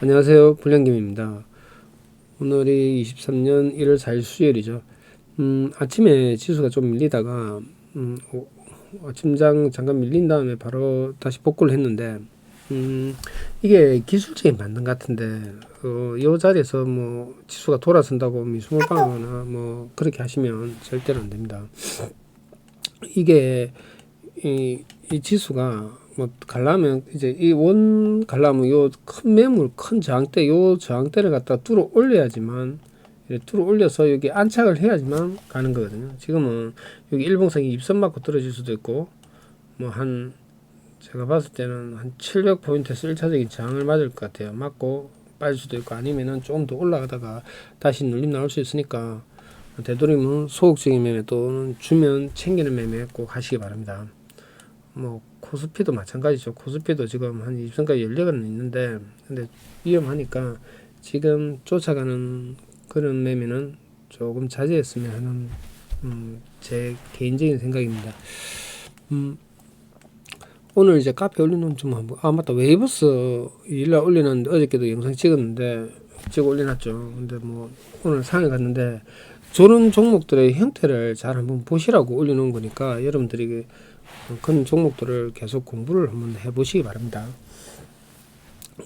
안녕하세요. 불량김입니다. 오늘이 23년 1월 4일 수요일이죠. 음, 아침에 지수가 좀 밀리다가, 음, 오- 아침장 잠깐 밀린 다음에 바로 다시 복구를 했는데, 음, 이게 기술적인 반등 같은데, 어, 이 자리에서 뭐 지수가 돌아선다고 미수물방하거나 뭐 그렇게 하시면 절대로 안 됩니다. 이게 이, 이 지수가 뭐 갈라면 이제 이 원 갈라면 요 큰 매물 큰 저항대 요 저항대를 갖다 뚫어 올려야지만 뚫어 올려서 여기 안착을 해야지만 가는 거거든요. 지금은 여기 일봉상이 입선 맞고 떨어질 수도 있고 뭐 한 제가 봤을 때는 한 700포인트에서 1차적인 저항을 맞을 것 같아요. 맞고 빠질 수도 있고 아니면은 조금 더 올라가다가 다시 눌림 나올 수 있으니까 되도록이면 소극적인 매매 또는 주면 챙기는 매매 꼭 하시기 바랍니다. 뭐 코스피도 마찬가지죠. 코스피도 지금 한 20선까지 열려가는 있는데 근데 위험하니까 지금 쫓아가는 그런 매매는 조금 자제했으면 하는 음, 제 개인적인 생각입니다. 음, 오늘 이제 카페 올리는 좀 한번 아 맞다 웨이버스 일날 올리는데 어저께도 영상 찍었는데 찍어 올려놨죠. 근데 뭐 오늘 상해 갔는데 저런 종목들의 형태를 잘 한번 보시라고 올려놓은 거니까 여러분들이 그 그런 종목들을 계속 공부를 한번 해보시기 바랍니다.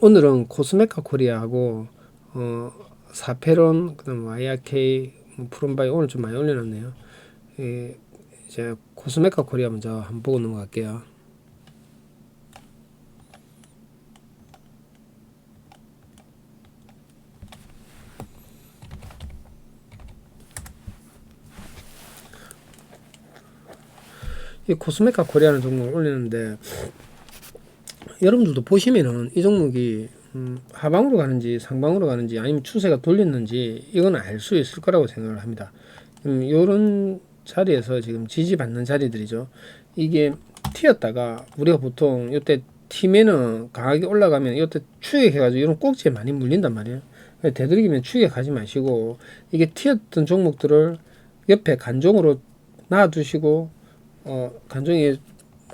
오늘은 코스메카 코리아하고 어, 사페론 그다음 YRK 뭐 프롬바이 오늘 좀 많이 올려놨네요. 예, 이제 코스메카 코리아 먼저 한번 보고 넘어갈게요. 이 코스메카 코리아는 종목을 올리는데 여러분들도 보시면은 이 종목이 음, 하방으로 가는지 상방으로 가는지 아니면 추세가 돌렸는지 이건 알 수 있을 거라고 생각을 합니다. 음, 요런 자리에서 지금 지지받는 자리들이죠. 이게 튀었다가 우리가 보통 이때 튀면은 강하게 올라가면 이때 추격해가지고 이런 꼭지에 많이 물린단 말이에요. 되도록이면 추격하지 마시고 이게 튀었던 종목들을 옆에 간종으로 놔두시고 어, 간종에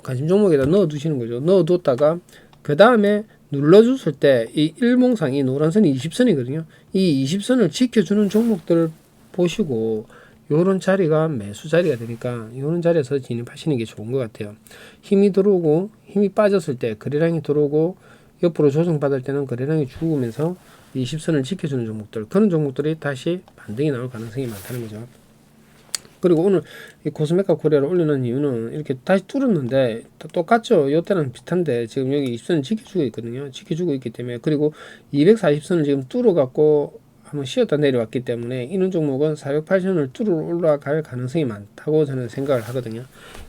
관심 종목에다 넣어 두시는 거죠. 넣어 뒀다가 그 다음에 눌러줬을 때 이 일봉상이 노란선이 20선이거든요. 이 20선을 지켜주는 종목들 보시고 요런 자리가 매수 자리가 되니까 요런 자리에서 진입하시는 게 좋은 것 같아요. 힘이 들어오고 힘이 빠졌을 때 거래량이 들어오고 옆으로 조정받을 때는 거래량이 죽으면서 20선을 지켜주는 종목들 그런 종목들이 다시 반등이 나올 가능성이 많다는 거죠. 그리고 오늘 이 코스메카 코리아를 올리는 이유는 이렇게 다시 뚫었는데 또 똑같죠. 요때랑 비슷한데 지금 여기 20선 지켜주고 있거든요. 지켜주고 있기 때문에 그리고 240선을 지금 뚫어갖고 한번 쉬었다 내려왔기 때문에 이런 종목은 480선을 뚫어 올라갈 가능성이 많다고 저는 생각을 하거든요.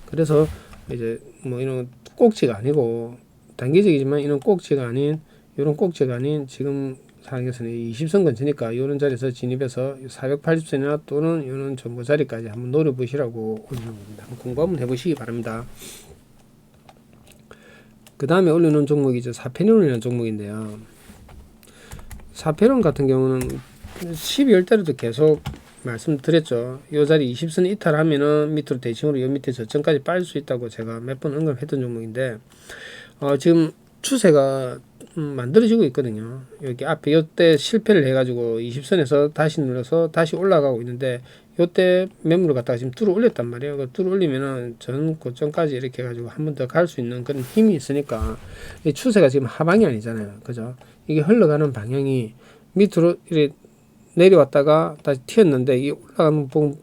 그래서 이제 뭐 이런 꼭지가 아니고 단기적이지만 이런 꼭지가 아닌 이런 꼭지가 아닌 지금 상황에서는 20선 근처니까 이런 자리에서 진입해서 480선이나 또는 이런 정보 자리까지 한번 노려보시라고 올리는 겁니다. 한번 공부 한번 해보시기 바랍니다. 그 다음에 올리는 종목이 이제 사페론이라는 종목인데요. 사페론 같은 경우는 12월 달에도 계속 말씀드렸죠. 이 자리 20선 이탈하면은 밑으로 대칭으로 요 밑에 저점까지 빠질 수 있다고 제가 몇 번 언급했던 종목인데 어, 지금 추세가 음, 만들어지고 있거든요. 여기 앞에 요때 실패를 해가지고 20선에서 다시 눌러서 다시 올라가고 있는데 요때 매물을 갖다가 지금 뚫어 올렸단 말이에요. 그 뚫어 올리면은 전 고점까지 이렇게 해가지고 한 번 더 갈 수 있는 그런 힘이 있으니까 이 추세가 지금 하방이 아니잖아요. 그죠? 이게 흘러가는 방향이 밑으로 이렇게 내려왔다가 다시 튀었는데 이 올라가는 봉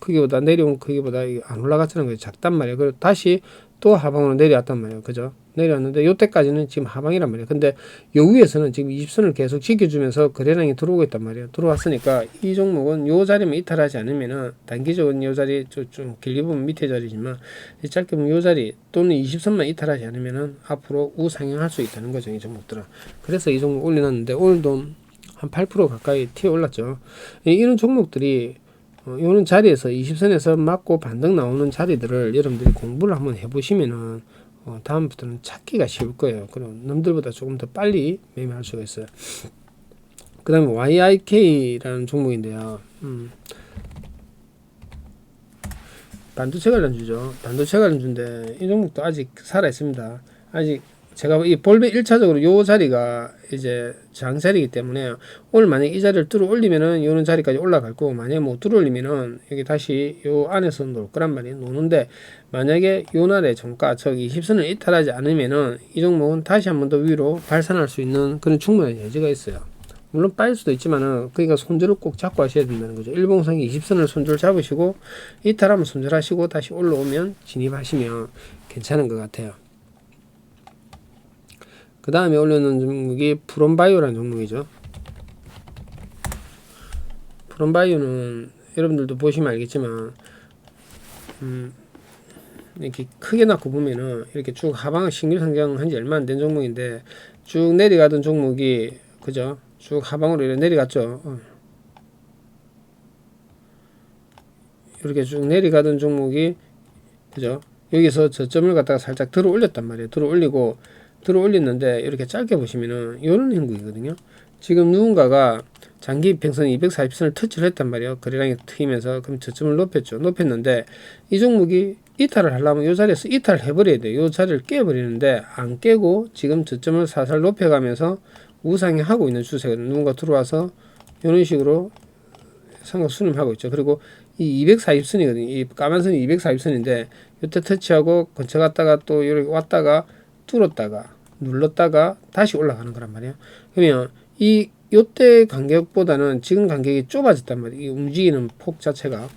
크기보다 내려온 크기보다 안 올라갔다는 거예요. 작단 말이에요. 그리고 다시 또 하방으로 내려왔단 말이에요. 그죠? 내려왔는데 요때까지는 지금 하방이란 말이에요. 근데 요 위에서는 지금 20선을 계속 지켜주면서 거래량이 들어오고 있단 말이에요. 들어왔으니까 이 종목은 요 자리만 이탈하지 않으면은 단기적으로 요 자리 좀, 좀 길게 보면 밑에 자리지만 짧게 보면 요 자리 또는 20선만 이탈하지 않으면은 앞으로 우상향할 수 있다는 거죠. 이 종목들은. 그래서 이 종목 올려놨는데 오늘도 한 8% 가까이 튀어 올랐죠. 이- 이런 종목들이 어, 이런 자리에서 20선에서 맞고 반등 나오는 자리들을 여러분들이 공부를 한번 해보시면은 어, 다음부터는 찾기가 쉬울 거예요. 그럼 남들보다 조금 더 빨리 매매할 수가 있어요. 그 다음에 YIK라는 종목인데요. 음. 반도체 관련주죠. 반도체 관련주인데 이 종목도 아직 살아 있습니다. 아직 제가 이 볼배 1차적으로 요 자리가 이제 장 자리이기 때문에 오늘 만약 이 자리를 뚫어 올리면은 요런 자리까지 올라갈 거고 만약에 못 뚫어 올리면은 여기 다시 요 안에서 놀 거란 말이에요. 노는데 만약에 요 날에 종가 즉 20선을 이탈하지 않으면은 이 종목은 다시 한 번 더 위로 발산할 수 있는 그런 충분한 여지가 있어요. 물론 빠질 수도 있지만은 그러니까 손절을 꼭 잡고 하셔야 된다는 거죠. 일봉상이 20선을 손절 잡으시고 이탈하면 손절하시고 다시 올라오면 진입하시면 괜찮은 것 같아요. 그 다음에 올려놓은 종목이 프롬바이오라는 종목이죠. 프롬바이오는 여러분들도 보시면 알겠지만 음, 이렇게 크게 낳고 보면은 이렇게 쭉 하방 신규 상장한 지 얼마 안 된 종목인데 쭉 내려가던 종목이 그죠? 쭉 하방으로 이렇게 내려갔죠. 어. 이렇게 쭉 내려가던 종목이 그죠? 여기서 저점을 갖다가 살짝 들어 올렸단 말이에요. 들어 올리고 들어 올렸는데 이렇게 짧게 보시면은 이런 행국이거든요. 지금 누군가가 장기 평선 240선을 터치를 했단 말이에요. 거래량이 트이면서 그럼 저점을 높였죠. 높였는데 이 종목이 이탈을 하려면 이 자리에서 이탈을 해버려야 돼요. 이 자리를 깨버리는데 안 깨고 지금 저점을 살살 높여가면서 우상이 하고 있는 추세거든요. 누군가 들어와서 이런 식으로 삼각 수렴하고 있죠. 그리고 이 240선이거든요. 이 까만 선이 240선인데 이때 터치하고 근처 갔다가 또 이렇게 왔다가 뚫었다가 눌렀다가 다시 올라가는 거란 말이에요. 그러면 이 요때 간격보다는 지금 간격이 좁아졌단 말이에요. 이 움직이는 폭 자체가.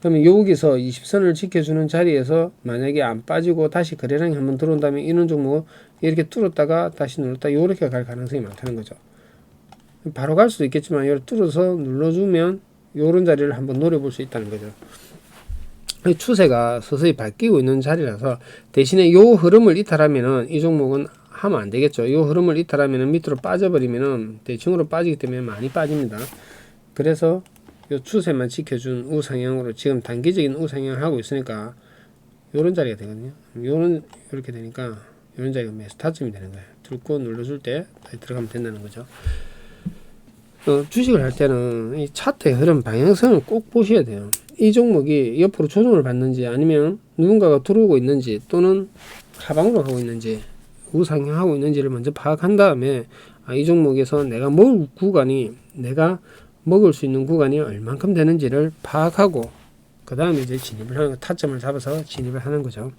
그러면 여기서 20선을 지켜주는 자리에서 만약에 안 빠지고 다시 거래량이 한번 들어온다면 이런 종목 이렇게 뚫었다가 다시 눌렀다 이렇게 갈 가능성이 많다는 거죠. 바로 갈 수도 있겠지만 이걸 뚫어서 눌러주면 요런 자리를 한번 노려볼 수 있다는 거죠. 이 추세가 서서히 바뀌고 있는 자리라서 대신에 요 흐름을 이탈하면은 이 종목은 하면 안 되겠죠. 요 흐름을 이탈하면은 밑으로 빠져버리면은 대충으로 빠지기 때문에 많이 빠집니다. 그래서 요 추세만 지켜준 우상향으로 지금 단기적인 우상향 하고 있으니까 요런 자리가 되거든요. 요런 이렇게 되니까 요런 자리가 매수 타점이 되는 거예요. 들고 눌러줄 때 다시 들어가면 된다는 거죠. 어, 주식을 할 때는 이 차트의 흐름 방향성을 꼭 보셔야 돼요. 이 종목이 옆으로 조정을 받는지 아니면 누군가가 들어오고 있는지 또는 하방으로 가고 있는지 우상향하고 있는지를 먼저 파악한 다음에 아, 이 종목에서 내가 먹을 구간이 내가 먹을 수 있는 구간이 얼만큼 되는지를 파악하고 그 다음에 이제 진입을 하는 거, 타점을 잡아서 진입을 하는 거죠.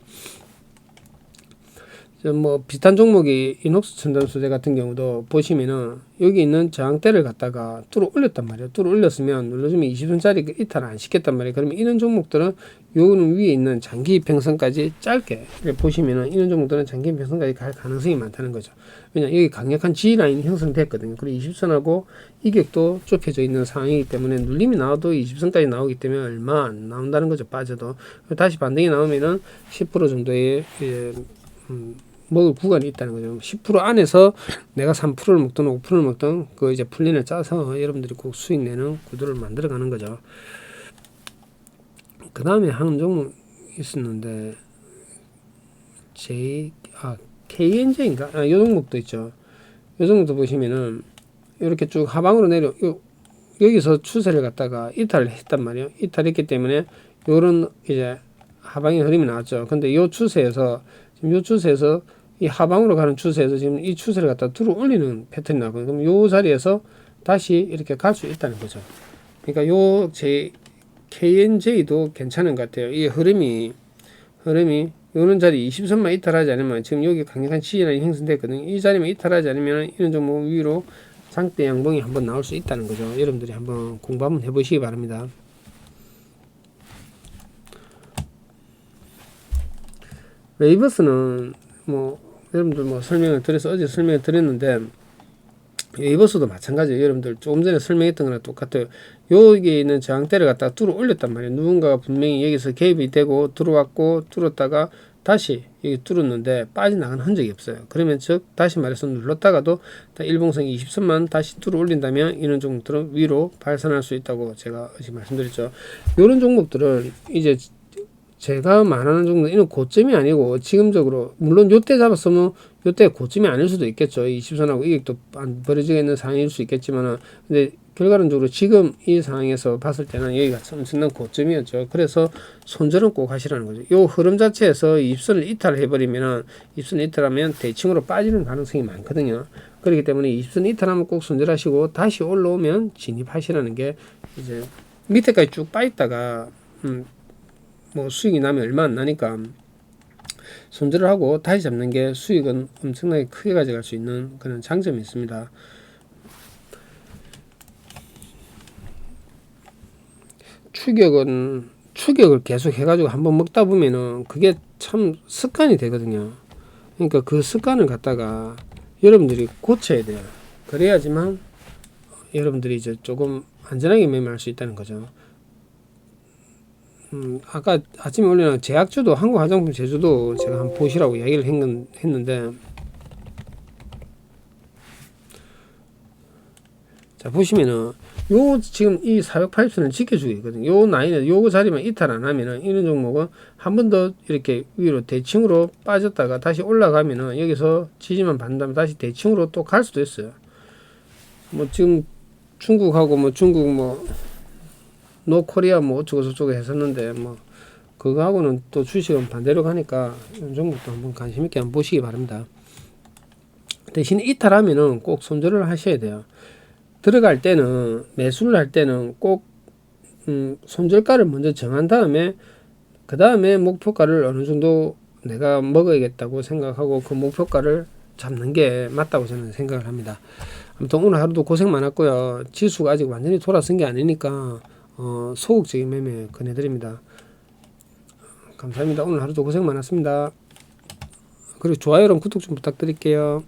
뭐 비슷한 종목이 이녹스 첨단 소재 같은 경우도 보시면은 여기 있는 저항대를 갖다가 뚫어 올렸단 말이에요. 뚫어 올렸으면 눌러주면 20분짜리 이탈 안 시켰단 말이에요. 그러면 이런 종목들은 요는 위에 있는 장기 평선까지 짧게 보시면은 이런 종목들은 장기 평선까지 갈 가능성이 많다는 거죠. 왜냐 여기 강력한 G 라인 형성됐거든요. 그리고 20선하고 이격도 좁혀져 있는 상황이기 때문에 눌림이 나와도 20선까지 나오기 때문에 얼마 안 나온다는 거죠. 빠져도 다시 반등이 나오면은 10% 정도의 예, 음, 먹을 구간이 있다는 거죠. 10% 안에서 내가 3%를 먹든 5%를 먹든 그 이제 플랜을 짜서 여러분들이 꼭 수익 내는 구도를 만들어 가는 거죠. 그 다음에 한 종목 있었는데 J 아 KNJ인가 아, 요 종목도 있죠. 요 종목도 보시면은 이렇게 쭉 하방으로 내려 요, 여기서 추세를 갖다가 이탈을 했단 말이에요. 이탈했기 때문에 요런 이제 하방의 흐름이 나왔죠. 근데 요 추세에서 지금 요 추세에서 이 하방으로 가는 추세에서 지금 이 추세를 갖다 들어 올리는 패턴이 나거든요. 그럼 요 자리에서 다시 이렇게 갈 수 있다는 거죠. 그러니까 요 제 KNJ도 괜찮은 것 같아요. 이 흐름이 흐름이 요런 자리 20선만 이탈하지 않으면 지금 여기 강력한 지지라인이 형성됐거든요. 이 자리만 이탈하지 않으면 이런 종목 위로 상대 양봉이 한번 나올 수 있다는 거죠. 여러분들이 한번 공부 한번 해보시기 바랍니다. 웨이버스는 뭐 여러분들 뭐 설명을 드려서 어제 설명을 드렸는데 웨이버스도 마찬가지예요. 여러분들 조금 전에 설명했던 거랑 똑같아요. 여기 있는 저항대를 갖다가 뚫어 올렸단 말이에요. 누군가가 분명히 여기서 개입이 되고 들어왔고 뚫었다가 다시 여기 뚫었는데 빠져나간 흔적이 없어요. 그러면 즉 다시 말해서 눌렀다가도 일봉성 20선만 다시 뚫어 올린다면 이런 종목들은 위로 발산할 수 있다고 제가 어제 말씀드렸죠. 이런 종목들을 이제 제가 말하는 정도 이는 고점이 아니고 지금적으로 물론 요때 잡았으면 요때 고점이 아닐 수도 있겠죠. 20선하고 이익도 안 벌어지게 있는 상황일 수 있겠지만은 근데 결과론적으로 지금 이 상황에서 봤을 때는 여기가 엄청난 고점이었죠. 그래서 손절은 꼭 하시라는 거죠. 요 흐름 자체에서 입선을 이탈해 버리면은 입선 이탈하면 대칭으로 빠지는 가능성이 많거든요. 그렇기 때문에 입선 이탈하면 꼭 손절하시고 다시 올라오면 진입하시라는 게 이제 밑에까지 쭉 빠있다가 음, 뭐 수익이 나면 얼마 안 나니까 손절을 하고 다시 잡는 게 수익은 엄청나게 크게 가져갈 수 있는 그런 장점이 있습니다. 추격은 추격을 계속 해가지고 한번 먹다 보면은 그게 참 습관이 되거든요. 그러니까 그 습관을 갖다가 여러분들이 고쳐야 돼요. 그래야지만 여러분들이 이제 조금 안전하게 매매할 수 있다는 거죠. 음, 아까 아침에 올려놓은 제약주도 한국 화장품 제주도 제가 한번 보시라고 이야기를 했는, 했는데 자 보시면은 요 지금 이 480선을 지켜주고 있거든요. 요 라인에 요 자리만 이탈 안 하면은 이런 종목은 한 번 더 이렇게 위로 대칭으로 빠졌다가 다시 올라가면은 여기서 지지만 받는다면 다시 대칭으로 또 갈 수도 있어요. 뭐 지금 중국하고 뭐 중국 뭐 노코리아 뭐 어쩌고 저쩌고 했었는데 뭐 그거하고는 또 주식은 반대로 가니까 종목도 한번 관심 있게 한번 보시기 바랍니다. 대신 이탈하면은 꼭 손절을 하셔야 돼요. 들어갈 때는 매수를 할 때는 꼭 음, 손절가를 먼저 정한 다음에 그 다음에 목표가를 어느 정도 내가 먹어야겠다고 생각하고 그 목표가를 잡는 게 맞다고 저는 생각을 합니다. 아무튼 오늘 하루도 고생 많았고요. 지수가 아직 완전히 돌아선 게 아니니까 어, 소극적인 매매 권해드립니다. 감사합니다. 오늘 하루도 고생 많았습니다. 그리고 좋아요랑 구독 좀 부탁드릴게요.